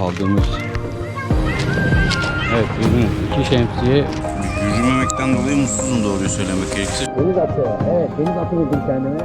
Kaldığımız Evet gördünüz iki şemsiye Yürümemekten dolayı mutsuzum doğruyu söylemek gerekirse. Deniz atı. Evet deniz atı buldum kendime.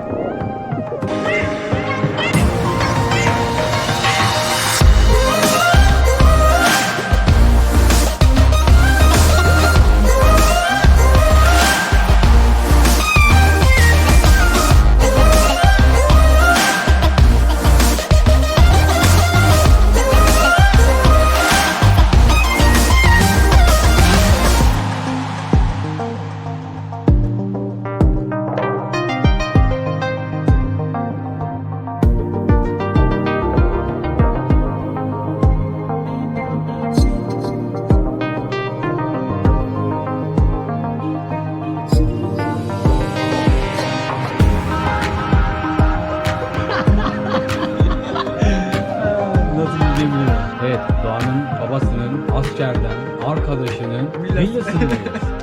Askerden arkadaşının villasındayız.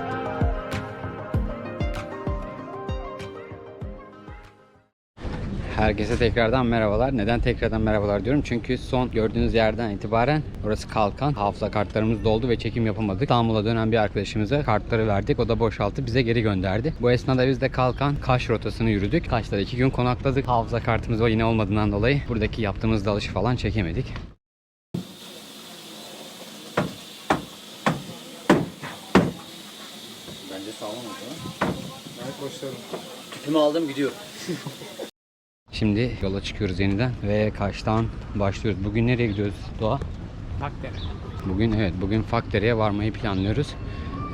Herkese tekrardan merhabalar. Neden tekrardan merhabalar diyorum? Çünkü son gördüğünüz yerden itibaren orası kalkan. Hafıza kartlarımız doldu ve çekim yapamadık. İstanbul'a dönen bir arkadaşımıza kartları verdik. O da boşalttı bize geri gönderdi. Bu esnada biz de kalkan Kaş rotasını yürüdük. Kaş'ta da iki gün konakladık. Hafıza kartımız o yine olmadığından dolayı buradaki yaptığımız dalışı falan çekemedik. Sağlam oldu. Tüpümü aldım gidiyorum. Şimdi yola çıkıyoruz yeniden ve Kaş'tan başlıyoruz. Bugün nereye gidiyoruz Doğa? Fakdere. Bugün evet bugün Fakdere'ye varmayı planlıyoruz.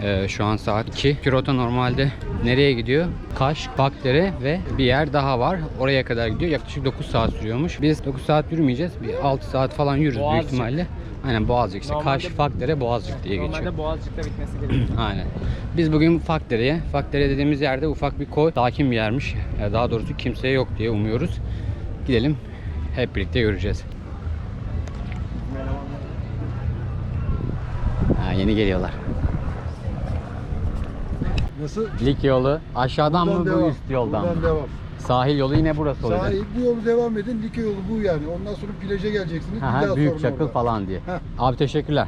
Ee, şu an saat 2. Kyoto normalde nereye gidiyor? Kaş, Fakdere ve bir yer daha var. Oraya kadar gidiyor. Yaklaşık 9 saat sürüyormuş. Biz 9 saat yürümeyeceğiz. Bir 6 saat falan yürürüz büyük Boğazcık. ihtimalle. Aynen Boğazcık işte. Kaş, Normalde- Fakdere, Boğazcık diye geçiyor. Normalde Boğazcık'ta bitmesi gerekiyor. Aynen. Biz bugün Fakdere'ye, Fakdere dediğimiz yerde ufak bir koy, sakin bir yermiş. Ee, Daha doğrusu kimseye yok diye umuyoruz. Gidelim, hep birlikte göreceğiz. Ha, yeni geliyorlar. Nasıl? Lik yolu aşağıdan Buradan mı bu devam. üst yoldan Buradan mı? devam. Sahil yolu yine burası olacak. Sahil bu yolu devam edin. Like yolu bu yani. Ondan sonra plaja geleceksiniz. Ha, ha, büyük çakıl orada. falan diye. Heh. Abi teşekkürler.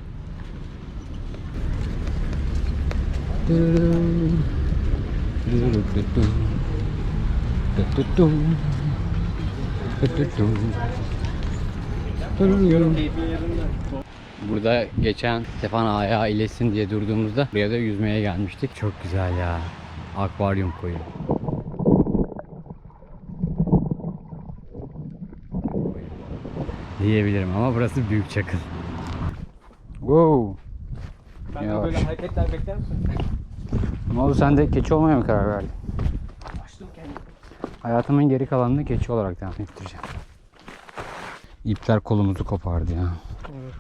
Burada geçen Stefan ayağı iyileşsin diye durduğumuzda buraya da yüzmeye gelmiştik. Çok güzel ya. Akvaryum koyu. Diyebilirim ama burası büyük çakıl. Wow. Ben de Yavaş. böyle hareketler bekler misin? Ne oldu sen de keçi olmaya mı karar verdin? Açtım kendimi. Hayatımın geri kalanını keçi olarak devam ettireceğim. İpler kolumuzu kopardı ya. Evet.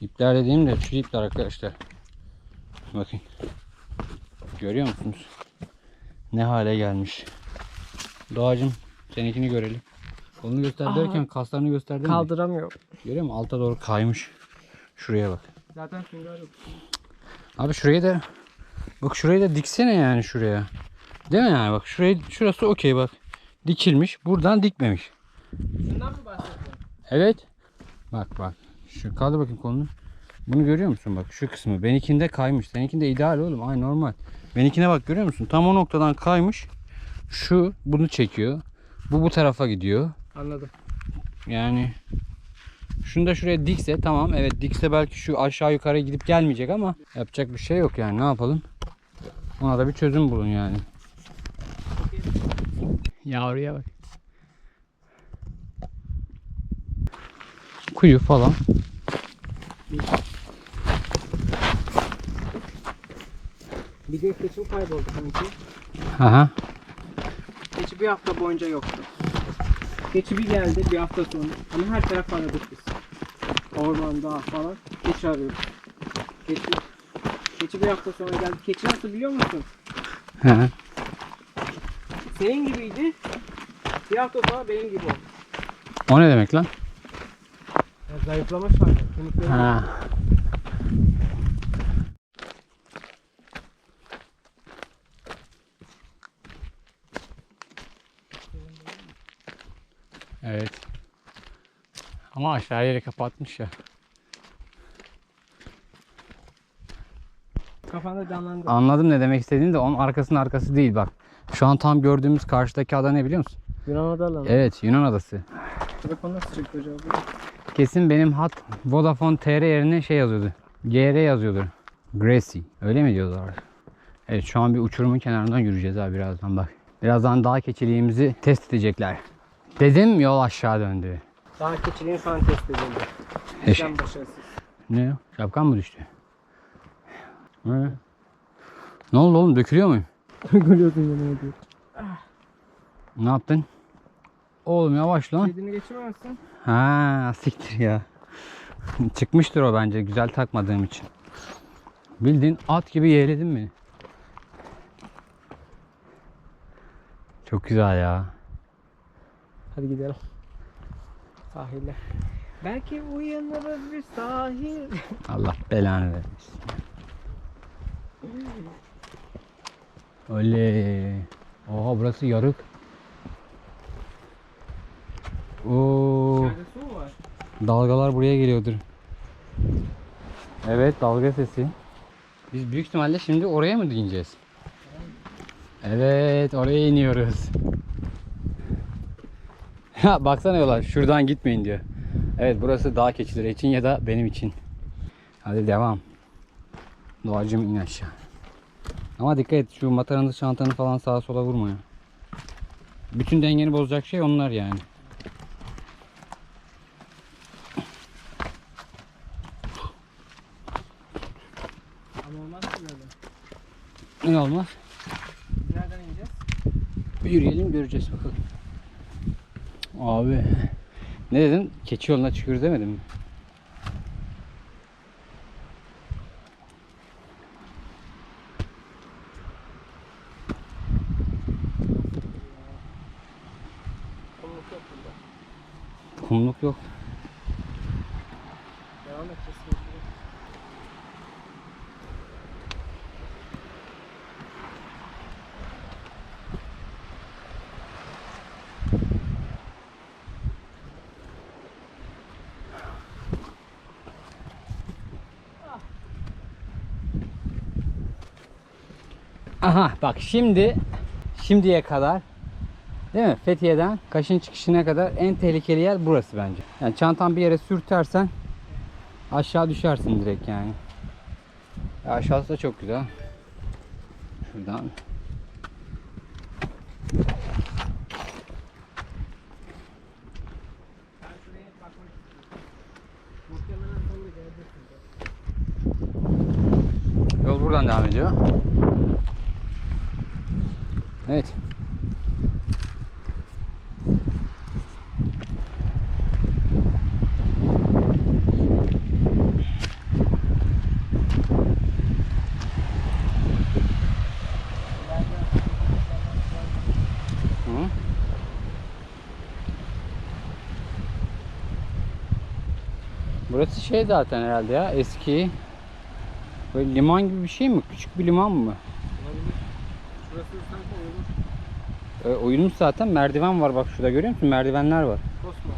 İpler dediğim de şu ipler arkadaşlar. Bakın. Görüyor musunuz? Ne hale gelmiş. Doğacım seninkini görelim. Kolunu göster Aha. derken kaslarını gösterdin mi? Kaldıramıyorum. Görüyor musun? Alta doğru kaymış. Şuraya bak. Zaten sünger yok. Abi şurayı da bak şurayı da diksene yani şuraya. Değil mi yani bak şurayı şurası okey bak. Dikilmiş. Buradan dikmemiş. Şundan mı bahsediyorsun? Evet. Bak bak. Şu kaldır bakayım kolunu. Bunu görüyor musun bak şu kısmı. Benimkinde kaymış. Seninkinde ideal oğlum. Ay normal. Benimkine bak görüyor musun? Tam o noktadan kaymış. Şu bunu çekiyor. Bu bu tarafa gidiyor. Anladım. Yani şunu da şuraya dikse tamam evet dikse belki şu aşağı yukarı gidip gelmeyecek ama yapacak bir şey yok yani ne yapalım? Ona da bir çözüm bulun yani. Yavruya bak. Kuyu falan. Bir de keçim kayboldu kanki. Aha. Keçi bir hafta boyunca yoktu. Keçi bir geldi bir hafta sonra. Ama her taraf aradık biz. Orman, dağ falan. Keçi arıyoruz. Keçi, keçi bir hafta sonra geldi. Keçi nasıl biliyor musun? Hı. Senin gibiydi. Bir hafta sonra benim gibi oldu. O ne demek lan? Ya zayıflamış zaten. Kemikleri Ha. Ama aşağı yeri kapatmış ya. Kafanda canlandı. Anladım ne demek istediğini de onun arkasının arkası değil bak. Şu an tam gördüğümüz karşıdaki ada ne biliyor musun? Yunan adaları. Evet Yunan adası. Telefon nasıl çıktı acaba? Kesin benim hat Vodafone TR yerine şey yazıyordu. GR yazıyordu. Gracie. Öyle mi diyorlar? Evet şu an bir uçurumun kenarından yürüyeceğiz abi birazdan bak. Birazdan dağ keçiliğimizi test edecekler. Dedim yol aşağı döndü. Daha keçiliğin şu an test edildi. Eş- başarısız. Ne? Şapkan mı düştü? Ne? Ne oldu oğlum dökülüyor muyum? Gülüyordun yemin ediyorum. Ne yaptın? Oğlum yavaş lan. Kedini geçiremezsin. Ha siktir ya. Çıkmıştır o bence güzel takmadığım için. Bildiğin at gibi yeğledin beni. Çok güzel ya. Hadi gidelim. Sahile. Belki uyanırız bir sahil. Allah belanı vermesin. Öyle. Oha burası yarık. Oo, dalgalar buraya geliyordur. Evet dalga sesi. Biz büyük ihtimalle şimdi oraya mı ineceğiz? Evet oraya iniyoruz. Ha baksana yola şuradan gitmeyin diyor. Evet burası dağ keçileri için ya da benim için. Hadi devam. Doğacım in aşağı. Ama dikkat et şu mataranı çantanı falan sağa sola vurma ya. Bütün dengeni bozacak şey onlar yani. Ama olmaz ki böyle. Ne olmaz? Nereden ineceğiz? Bir yürüyelim göreceğiz bakalım. Abi. Ne dedin? Keçi yoluna çıkıyoruz demedim mi? Kumluk yok burada. Kumluk yok. Devam edeceğiz. şimdi. Aha bak şimdi şimdiye kadar değil mi? Fethiye'den Kaş'ın çıkışına kadar en tehlikeli yer burası bence. Yani çantan bir yere sürtersen aşağı düşersin direkt yani. Ya aşağısı da çok güzel. Şuradan. Yol buradan devam ediyor. Evet. Burası şey zaten herhalde ya eski Böyle liman gibi bir şey mi? Küçük bir liman mı? Olabilir. Şurası sanki olur. E, oyulmuş zaten merdiven var bak şurada görüyor musun? Merdivenler var. Kosmo.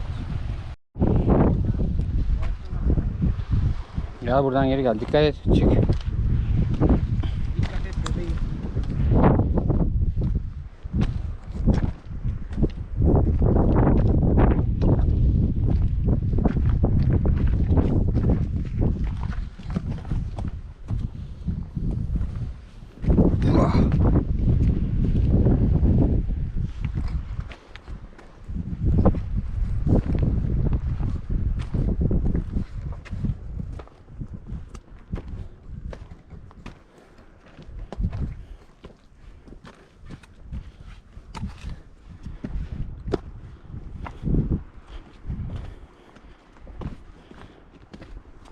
Ya buradan geri gel. Dikkat et. Çık. Dikkat et bebeğim.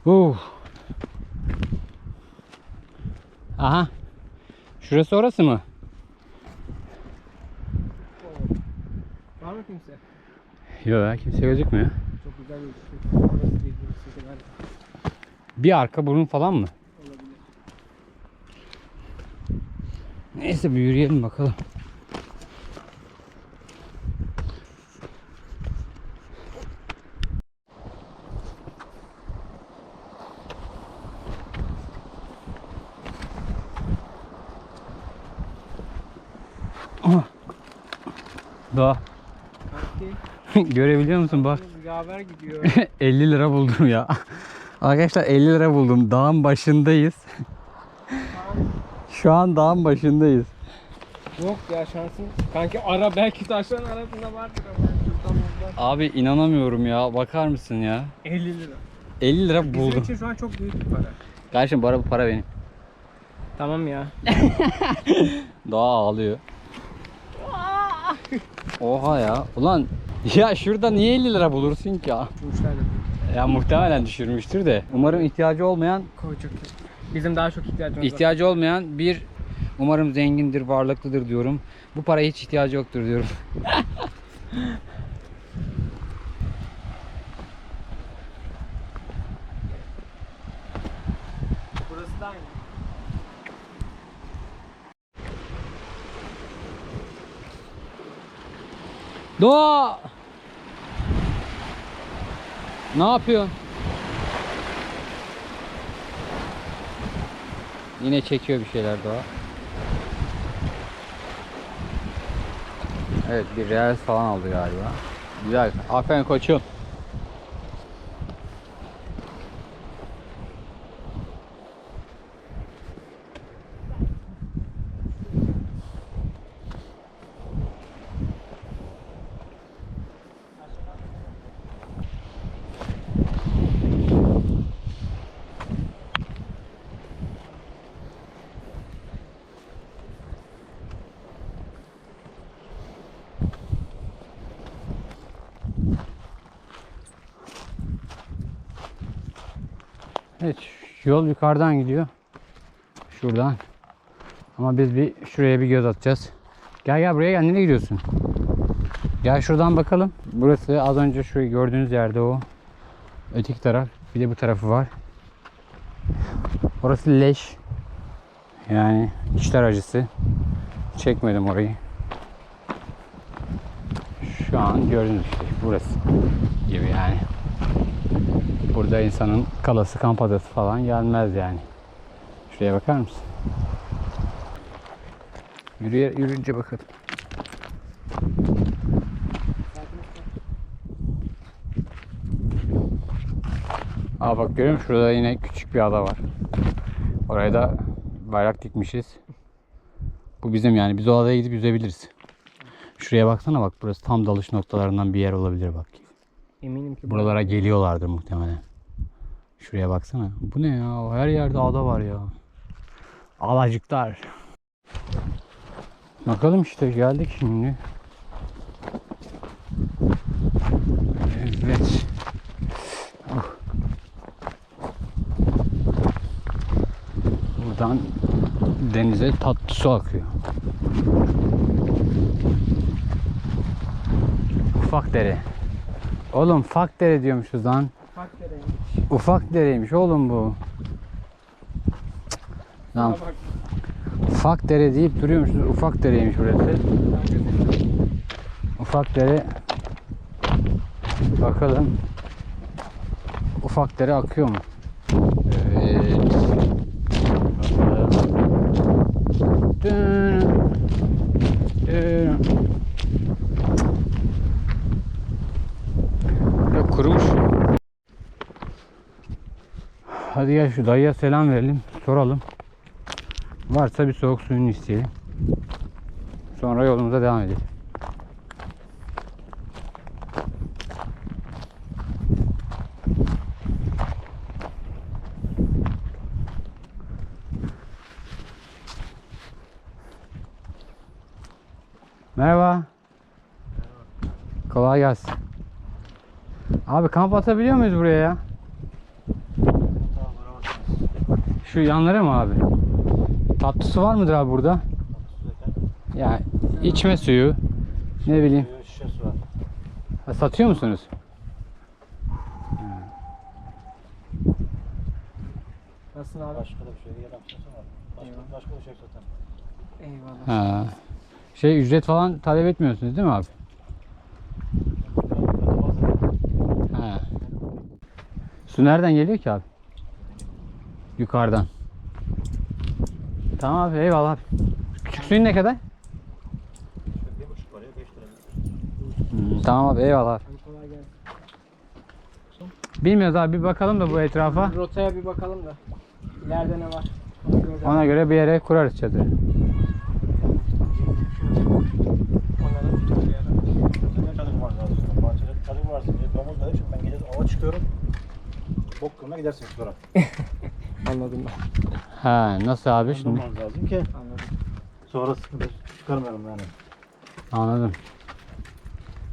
Uh. Aha. Şurası orası mı? Var mı kimse? Yok ya kimse gözükmüyor. Çok güzel bir şey. Orası değil burası galiba. Bir arka burun falan mı? Olabilir. Neyse bir yürüyelim bakalım. Doğa. Görebiliyor musun bak. yaver gidiyor. 50 lira buldum ya. Arkadaşlar 50 lira buldum. Dağın başındayız. Şu an dağın başındayız. Yok ya şansın. Kanki ara belki taşların arasında vardır ama. Abi inanamıyorum ya. Bakar mısın ya? 50 lira. 50 lira Bizim buldum. için şu an çok büyük bir para. Kardeşim bu araba para benim. Tamam ya. Doğa ağlıyor. Oha ya. Ulan ya şurada niye 50 lira bulursun ki ya? De Ya muhtemelen düşürmüştür de. Umarım ihtiyacı olmayan koyacak. Bizim daha çok ihtiyacımız var. ihtiyacı olmayan bir umarım zengindir, varlıklıdır diyorum. Bu paraya hiç ihtiyacı yoktur diyorum. Doğa! Ne yapıyorsun? Yine çekiyor bir şeyler Doğa. Evet bir reels falan aldı galiba. Güzel. Aferin koçum. Evet yol yukarıdan gidiyor. Şuradan. Ama biz bir şuraya bir göz atacağız. Gel gel buraya gel. Nereye gidiyorsun? Gel şuradan bakalım. Burası az önce şu gördüğünüz yerde o. Öteki taraf. Bir de bu tarafı var. Orası leş. Yani içler acısı. Çekmedim orayı. Şu an gördüğünüz işte burası gibi yani. Burada insanın kalası, kamp adası falan gelmez yani. Şuraya bakar mısın? Yürüye, yürüyünce bakalım. Aa bak görüyor musun? Şurada yine küçük bir ada var. Oraya da bayrak dikmişiz. Bu bizim yani. Biz o adaya gidip yüzebiliriz. Şuraya baksana bak. Burası tam dalış noktalarından bir yer olabilir bak. Eminim ki bu- Buralara geliyorlardır muhtemelen. Şuraya baksana. Bu ne ya? Her yerde ada var ya. Alacıklar. Bakalım işte geldik şimdi. Evet. Oh. Buradan denize tatlı su akıyor. Ufak dere. Oğlum ufak dere diyormuşuz lan. Bak nereye. Ufak dereymiş oğlum bu. Lan Bak. ufak dere deyip duruyormuşuz. Ufak dereymiş burası. Ufak dere. Bakalım. Ufak dere akıyor mu? Evet. Bakalım. Dın. Hadi gel şu dayıya selam verelim. Soralım. Varsa bir soğuk suyunu isteyelim. Sonra yolumuza devam edelim. Merhaba. Kolay gelsin. Abi kamp atabiliyor muyuz buraya ya? Şu yanlara mı abi? Tatlı su var mıdır abi burada? Yani içme suyu. Ne bileyim. Şişesi var. Ha, satıyor musunuz? Nasılsın abi? Başka da bir şey yalan var. Başka, başka bir şey zaten. Eyvallah. Ha. Şey ücret falan talep etmiyorsunuz değil mi abi? Ha. Su nereden geliyor ki abi? Yukarıdan. Tamam abi eyvallah abi. Küçük suyun ne kadar? Bir buçuk lira. Tamam abi eyvallah. Hadi kolay gelsin. Bilmiyoruz abi bir bakalım da bu etrafa. Rotaya bir bakalım da. İleride ne var? Ona göre Ona göre bir yere kurarız çadırı. çadır var lazım. Bahçede çadır varsın diye domuz. Şimdi ben gece ava çıkıyorum. Bok kırmaya gidersin sonra. Anladım ben. Ha nasıl abi şimdi? Domuz lazım ki Anladım. sonra sıkıntı çıkarmayalım yani. Anladım.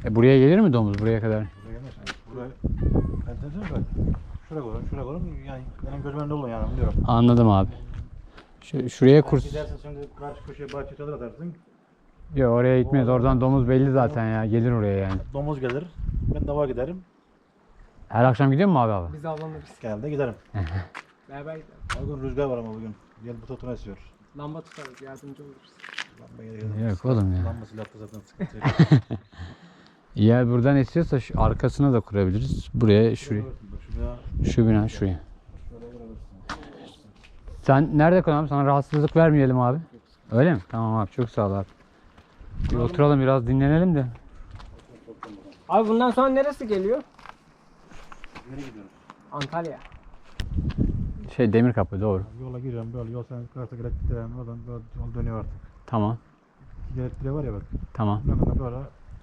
E buraya gelir mi domuz buraya kadar? Buraya gelmez. Buraya ben dedim ben. Şuraya koyalım, şuraya koyalım. Yani benim gözüm önünde olun yani biliyorum. Anladım abi. Şu, şuraya Kur... kurs. Gidersin şimdi karşı köşeye bahçe çadır atarsın. Yok oraya gitmeyiz. Oradan domuz belli zaten ya. Gelir oraya yani. Domuz gelir. Ben dava giderim. Her akşam gidiyor mu abi abi? Biz avlanırız. Genelde giderim. Beraber gidelim. Bugün rüzgar var ama bugün. Gel bu tatuna esiyor. Lamba tutarız, yardımcı oluruz. Lamba gel Yok oğlum ya. Lamba silahta zaten sıkıntı yok. Eğer buradan esiyorsa şu arkasına da kurabiliriz. Buraya şuraya. Bak Şu bina şuraya. Sen nerede kalalım? Sana rahatsızlık vermeyelim abi. Öyle mi? Tamam abi çok sağ ol abi. Bir oturalım biraz dinlenelim de. Abi bundan sonra neresi geliyor? Nereye gidiyoruz? Antalya. Şey demir kapı doğru. Yola giriyorum böyle yol sen kırarsa elektriklerin oradan böyle yol dönüyor artık. Tamam. İki elektriği var ya bak. Tamam. Yakında böyle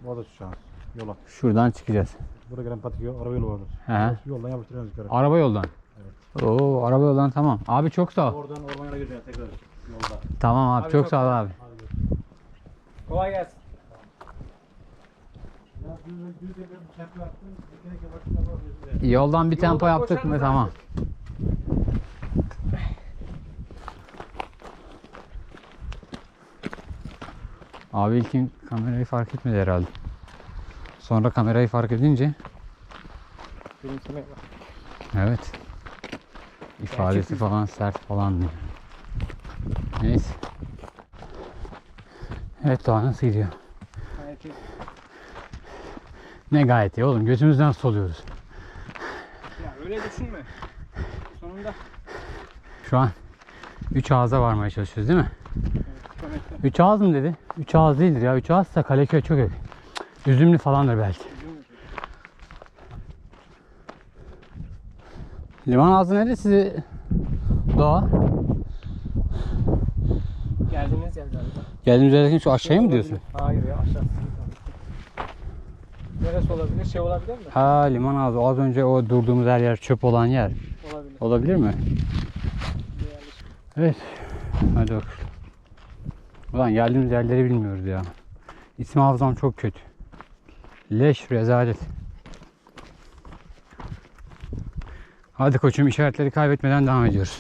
boğaza çıkacağız yola. Şuradan çıkacağız. Buraya gelen patik yol, araba yolu vardır. He. Yoldan yapıştırıyoruz yukarı. Araba yoldan. Oo araba yoldan tamam. Abi çok sağ ol. Oradan ormana gireceğiz tekrar yolda. Tamam abi, Abi çok çok sağ ol abi. Kolay gelsin. Yoldan bir tempo yaptık mı tamam. Abi ilkin kamerayı fark etmedi herhalde. Sonra kamerayı fark edince Gülümseme evet. ifadesi falan sert falan diyor. Neyse. Evet Doğa nasıl gidiyor? Gayet iyi. Ne gayet iyi oğlum gözümüzden soluyoruz. Ya öyle düşünme. Sonunda Şu an 3 ağza varmaya çalışıyoruz değil mi? kilometre. 3 ağız mı dedi? 3 ağız değildir ya. 3 ağızsa Kaleköy çok yakın. Üzümlü falandır belki. Liman ağzı neresi? Doğa. Geldiğiniz yer galiba. Geldiğimiz yerden şu aşağıya mı diyorsun? Hayır ya aşağısı. Neresi olabilir? Şey olabilir mi? Ha liman ağzı. Az önce o durduğumuz her yer çöp olan yer. Olabilir. Mi? Evet. Hadi bakalım. Ulan geldiğimiz yerleri bilmiyoruz ya. İsim hafızam çok kötü. Leş rezalet. Hadi koçum işaretleri kaybetmeden devam ediyoruz.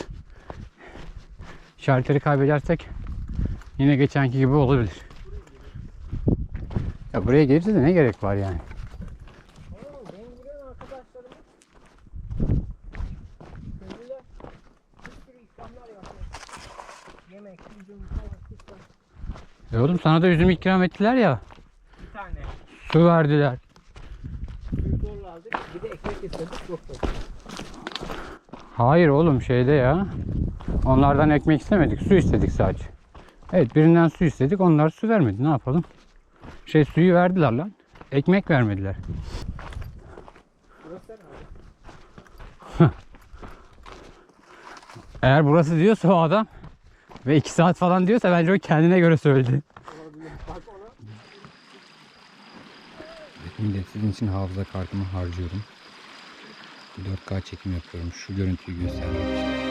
İşaretleri kaybedersek yine geçenki gibi olabilir. Ya buraya gelirse de ne gerek var yani? E oğlum sana da üzüm ikram ettiler ya. Bir tane. Su verdiler. Suyu zorla aldık. Bir de ekmek istedik. Yok yok. Hayır oğlum şeyde ya. Onlardan ekmek istemedik. Su istedik sadece. Evet birinden su istedik. Onlar su vermedi. Ne yapalım? Şey suyu verdiler lan. Ekmek vermediler. Eğer burası diyorsa o adam ve 2 saat falan diyorsa bence o kendine göre söyledi. Şimdi sizin için hafıza kartımı harcıyorum. 4K çekim yapıyorum. Şu görüntüyü göstermek için.